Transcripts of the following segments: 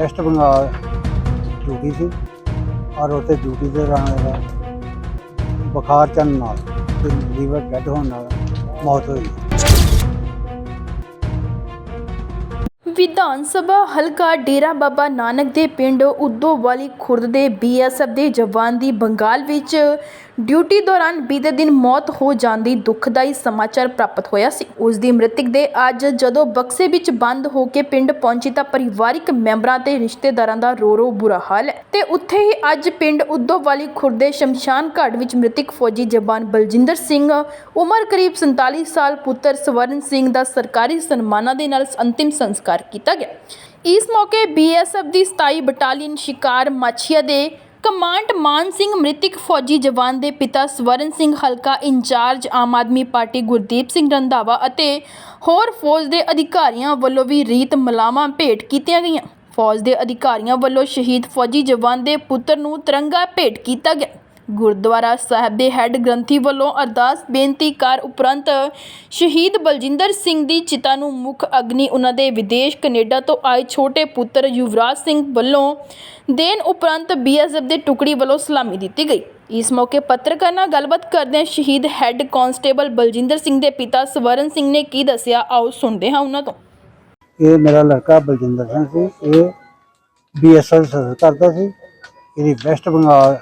West Bengal duty ਸੀ ਔਰ ਉੱਥੇ duty ਦੇ ਦੌਰਾਨ ਬੁਖਾਰ ਚੜ੍ਹਨ ਨਾਲ ਤੇ ਲੀਵਰ ਡੈਡ ਹੋਣ ਨਾਲ ਮੌਤ ਹੋਈ। ਵਿਧਾਨ ਸਭਾ ਹਲਕਾ ਡੇਰਾ ਬਾਬਾ ਨਾਨਕ ਦੇ ਪਿੰਡ ਉਦੋਵਾਲੀ ਖੁਰਦ ਦੇ ਬੀਐਸਐਫ ਦੇ ਜਵਾਨ ਦੀ ਬੰਗਾਲ ਵਿੱਚ ਡਿਊਟੀ ਦੌਰਾਨ ਬੀਤੇ ਦਿਨ ਮੌਤ ਹੋ ਜਾਣ ਦੀ ਦੁਖਦਾਈ ਸਮਾਚਾਰ ਪ੍ਰਾਪਤ ਹੋਇਆ ਸੀ। ਉਸ ਦੀ ਮ੍ਰਿਤਕ ਦੇ ਅੱਜ ਜਦੋਂ ਬਕਸੇ ਵਿੱਚ ਬੰਦ ਹੋ ਕੇ ਪਿੰਡ ਪਹੁੰਚੀ ਤਾਂ ਪਰਿਵਾਰਿਕ ਮੈਂਬਰਾਂ ਤੇ ਰਿਸ਼ਤੇਦਾਰਾਂ ਦਾ ਰੋ ਰੋ ਬੁਰਾ ਹਾਲ ਹੈ। ਤੇ ਉੱਥੇ ਹੀ ਅੱਜ ਪਿੰਡ ਉਦੋਵਾਲੀ ਖੁਰਦੇ ਸ਼ਮਸ਼ਾਨ ਘਾਟ ਵਿੱਚ ਮ੍ਰਿਤਕ ਫੌਜੀ ਜਵਾਨ ਬਲਜਿੰਦਰ ਸਿੰਘ, ਉਮਰ ਕਰੀਬ 47 ਸਾਲ ਪੁੱਤਰ ਸਵਰਨ ਸਿੰਘ ਦਾ ਸਰਕਾਰੀ ਸਨਮਾਨਾਂ ਦੇ ਨਾਲ ਅੰਤਿਮ ਸੰਸਕਾਰ ਕੀਤਾ ਗਿਆ। ਇਸ ਮੌਕੇ ਬੀਐਸਐਫ ਦੀ 27 ਬਟਾਲੀਅਨ ਸ਼ਿਕਾਰ ਮਾਛੀਆ ਦੇ ਕਮਾਂਡ ਮਾਨ ਸਿੰਘ ਮ੍ਰਿਤਕ ਫੌਜੀ ਜਵਾਨ ਦੇ ਪਿਤਾ ਸਵਰਨ ਸਿੰਘ ਹਲਕਾ in charge Aam Aadmi party Gurdeep Singh Randhawa ਅਤੇ ਹੋਰ ਫੌਜ ਦੇ ਅਧਿਕਾਰੀਆਂ ਵੱਲੋਂ ਵੀ ਰੀਤ ਮਲਾਵਾਂ ਭੇਟ ਕੀਤੀਆਂ ਗਈਆਂ। ਫੌਜ ਦੇ ਅਧਿਕਾਰੀਆਂ ਵੱਲੋਂ ਸ਼ਹੀਦ ਫੌਜੀ ਜਵਾਨ ਦੇ ਪੁੱਤਰ ਨੂੰ ਤਿਰੰਗਾ ਭੇਟ ਕੀਤਾ ਗਿਆ। ਗੁਰਦੁਆਰਾ ਸਾਹਿਬ ਦੇ ਹੈੱਡ ਗ੍ਰੰਥੀ ਵੱਲੋਂ ਅਰਦਾਸ ਬੇਨਤੀ ਕਰ ਉਪਰੰਤ ਸ਼ਹੀਦ ਬਲਜਿੰਦਰ ਸਿੰਘ ਦੀ ਚਿਤਾ ਨੂੰ ਮੁੱਖ ਅਗਨੀ ਉਹਨਾਂ ਦੇ ਵਿਦੇਸ਼ ਕੈਨੇਡਾ ਤੋਂ ਆਏ ਛੋਟੇ ਪੁੱਤਰ ਯੁਵਰਾਜ ਸਿੰਘ ਵੱਲੋਂ ਦੇਨ ਉਪਰੰਤ ਬੀਐਸਐਫ ਦੇ ਟੁਕੜੀ ਵੱਲੋਂ ਸਲਾਮੀ ਦਿੱਤੀ ਗਈ। ਇਸ ਮੌਕੇ ਪੱਤਰਕਾਰ ਨਾਲ ਗੱਲਬਾਤ ਕਰਦਿਆਂ ਸ਼ਹੀਦ ਹੈੱਡ ਕਾਂਸਟੇਬਲ ਬਲਜਿੰਦਰ ਸਿੰਘ ਦੇ ਪਿਤਾ ਸਵਰਨ ਸਿੰਘ ਨੇ ਕੀ ਦੱਸਿਆ, ਆਓ ਸੁਣਦੇ ਹਾਂ ਉਹਨਾਂ ਤੋਂ। ਇਹ ਮੇਰਾ ਲੜਕਾ ਬਲਜਿੰਦਰ ਸਿੰਘ ਸੀ, ਇਹ ਬੀਐਸਐਲ ਸਰਵਿਸ ਕਰਦਾ ਸੀ, ਇਹਦੀ ਵੈਸਟ ਬੰਗਾਲ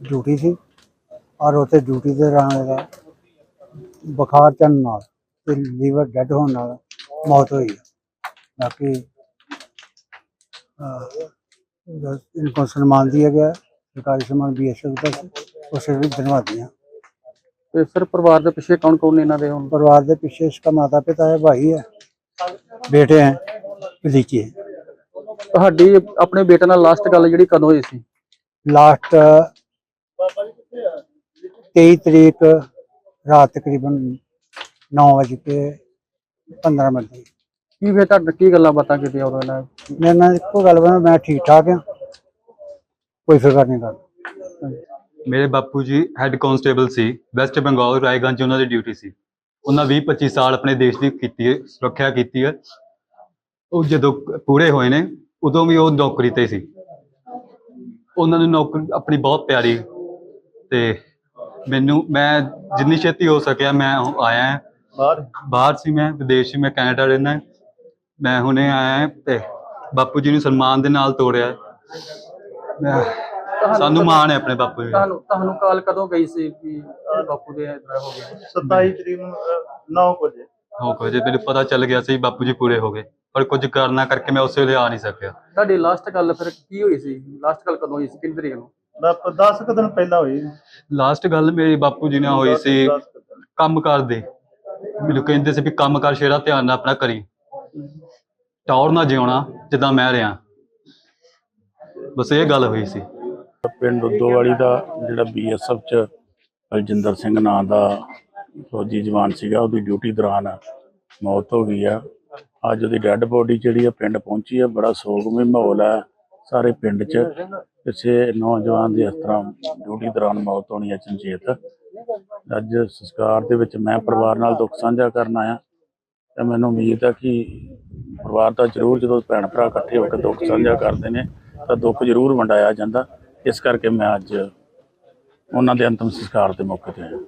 ਡਿਊਟੀ ਸੀ ਔਰ ਉੱਥੇ ਡਿਊਟੀ ਦੇ ਦੌਰਾਨ ਇਹਦਾ ਬੁਖਾਰ ਚੜਨ ਨਾਲ ਤੇ ਲੀਵਰ ਡੈਡ ਹੋਣ ਨਾਲ ਮੌਤ ਹੋਈ ਬਾਕੀ ਇਹਨਾਂ ਨੂੰ ਸਨਮਾਨ ਦਿੱਤਾ ਗਿਆ ਸਰਕਾਰੀ ਸਨਮਾਨ ਬੀਐਸਐਫ ਦਾ ਸੀ ਉਸੇ ਵੀ ਧੰਨਵਾਦੀਆਂ ਤੇ ਸਰ ਪਰਿਵਾਰ ਦੇ ਪਿੱਛੇ ਕੌਣ ਕੌਣ ਇਹਨਾਂ ਦੇ ਹੁਣ? ਪਰਿਵਾਰ ਦੇ ਪਿੱਛੇ ਇਸਕਾ ਮਾਤਾ ਪਿਤਾ ਹੈ ਭਾਈ ਹੈ ਬੇਟੇ ਹੈ ਭਤੀਜੇ ਤੁਹਾਡੀ ਆਪਣੇ ਬੇਟੇ ਨਾਲ ਲਾਸਟ ਗੱਲ ਜਿਹੜੀ ਕਦੋਂ ਹੋਈ ਸੀ? ਲਾਸਟ ਤੇਈ ਤਰੀਕ ਰਾਤ ਤਕਰੀਬਨ 9 ਵਜੇ ਤੇ 15 ਮਿੰਟ ਦੀ। ਕੀ ਫੇਰ ਤੁਹਾਡਾ ਕੀ ਗੱਲਾਂ ਬਾਤਾਂ ਕੀਤੀਆਂ ਉਹਨਾਂ ਨਾਲ? ਮੇਰੇ ਨਾਲ ਇੱਕੋ ਗੱਲ ਬਣਾ ਮੈਂ ਠੀਕ ਠਾਕ ਆ। ਕੋਈ ਫਿਕਰ ਨਹੀਂ ਕਰ ਮੇਰੇ ਬਾਪੂ ਜੀ ਹੈੱਡ ਕਨਸਟੇਬਲ ਸੀ ਵੈਸਟ ਬੰਗਾਲ ਰਾਏਗੰਜ ਉਹਨਾਂ ਦੀ ਡਿਊਟੀ ਸੀ। ਉਹਨਾਂ 20 25 ਸਾਲ ਆਪਣੇ ਦੇਸ਼ ਦੀ ਕੀਤੀ ਸੁਰੱਖਿਆ ਕੀਤੀ ਹੈ। ਉਹ ਜਦੋਂ ਪੂਰੇ ਹੋਏ ਨੇ ਉਦੋਂ ਵੀ ਉਹ ਨੌਕਰੀ ਤੇ ਸੀ। ਉਹਨਾਂ ਨੂੰ ਨੌਕਰੀ ਆਪਣੀ ਬਹੁਤ ਪਿਆਰੀ ਤੇ ਮੈਨੂੰ ਮੈਂ ਜਿੰਨੀ ਛੇਤੀ ਹੋ ਸਕਿਆ ਮੈਂ ਆਇਆ ਹਾਂ। ਬਾਹਰ? ਬਾਹਰ ਸੀ ਮੈਂ ਵਿਦੇਸ਼ ਸੀ ਮੈਂ ਕੈਨੇਡਾ ਰਹਿੰਦਾ ਮੈਂ ਹੁਣੇ ਆਇਆ ਹਾਂ ਤੇ ਬਾਪੂ ਜੀ ਨੂੰ ਸਨਮਾਨ ਦੇ ਨਾਲ ਤੋੜਿਆ। ਮੈਂ ਸਾਨੂੰ ਮਾਣ ਹੈ ਆਪਣੇ ਬਾਪੂ ਜੀ। ਤੁਹਾਨੂੰ ਤੁਹਾਨੂੰ ਕਾਲ ਕਦੋਂ ਗਈ ਸੀ ਕਿ ਬਾਪੂ ਦੇ ਇਤਨਾ ਹੋ ਗਿਆ 27 ਤਰੀਕ ਨੂੰ 9 ਵਜੇ। ਹੋ ਗਏ ਜੇ ਮੈਨੂੰ ਪਤਾ ਚੱਲ ਗਿਆ ਸੀ ਬਾਪੂ ਜੀ ਪੂਰੇ ਹੋ ਗਏ। ਪਰ ਕੁਝ ਕਰਨਾ ਕਰਕੇ ਮੈਂ ਉਸੇ ਵੇਲੇ ਆ ਨਹੀਂ ਸਕਿਆ। ਤੁਹਾਡੀ ਲਾਸਟ ਗੱਲ ਫਿਰ ਕੀ ਹੋਈ ਸੀ? ਲਾਸਟ ਗੱਲ ਕਦੋਂ ਹੋਈ ਸੀ? ਕਿੰਨੀ ਤਰੀਕ ਨੂੰ? 10 ਕੁ ਦਿਨ ਪਹਿਲਾਂ ਹੋਈ। ਲਾਸਟ ਗੱਲ ਮੇਰੀ ਬਾਪੂ ਜੀ ਨਾਲ ਹੋਈ ਸੀ। ਕੰਮ ਕਰਦੇ ਮੈਨੂੰ ਕਹਿੰਦੇ ਸੀ ਵੀ ਕੰਮ ਕਰ ਸ਼ੇਰਾ ਧਿਆਨ ਨਾਲ ਆਪਣਾ ਕਰੀ। ਟੌਰ ਨਾ ਜਿਉਣਾ ਜਿੱਦਾਂ ਮੈਂ ਰਿਹਾ। ਬਸ ਇਹ ਗੱਲ ਹੋਈ ਸੀ। ਪਿੰਡ ਉਦੋਵਾਲੀ ਦਾ ਜਿਹੜਾ ਬੀਐਸਐਫ ਚ ਬਲਜਿੰਦਰ ਸਿੰਘ ਨਾਂ ਦਾ ਫੌਜੀ ਜਵਾਨ ਸੀਗਾ ਉਹਦੀ ਡਿਊਟੀ ਦੌਰਾਨ ਮੌਤ ਹੋ ਗਈ ਆ। ਅੱਜ ਉਹਦੀ ਡੈੱਡ ਬੋਡੀ ਜਿਹੜੀ ਆ ਪਿੰਡ ਪਹੁੰਚੀ ਆ। ਬੜਾ ਸੋਗਮਈ ਮਾਹੌਲ ਆ ਸਾਰੇ ਪਿੰਡ 'ਚ। ਕਿਸੇ ਨੌਜਵਾਨ ਦੀ ਇਸ ਤਰ੍ਹਾਂ ਡਿਊਟੀ ਦੌਰਾਨ ਮੌਤ ਹੋਣੀ ਹੈ ਚੰਚੇਤ। ਅੱਜ ਸੰਸਕਾਰ ਦੇ ਵਿੱਚ ਮੈਂ ਪਰਿਵਾਰ ਨਾਲ ਦੁੱਖ ਸਾਂਝਾ ਕਰਨ ਆਇਆ ਤੇ ਮੈਨੂੰ ਉਮੀਦ ਆ ਕਿ ਪਰਿਵਾਰ ਦਾ ਜ਼ਰੂਰ ਜਦੋਂ ਭੈਣ ਭਰਾ ਇਕੱਠੇ ਹੋ ਕੇ ਦੁੱਖ ਸਾਂਝਾ ਕਰਦੇ ਨੇ, ਤਾਂ ਦੁੱਖ ਜ਼ਰੂਰ ਵੰਡਾਇਆ ਜਾਂਦਾ। ਇਸ ਕਰਕੇ ਮੈਂ ਅੱਜ ਉਹਨਾਂ ਦੇ ਅੰਤਮ ਸੰਸਕਾਰ ਦੇ ਮੌਕੇ ਤੇ ਆਇਆ।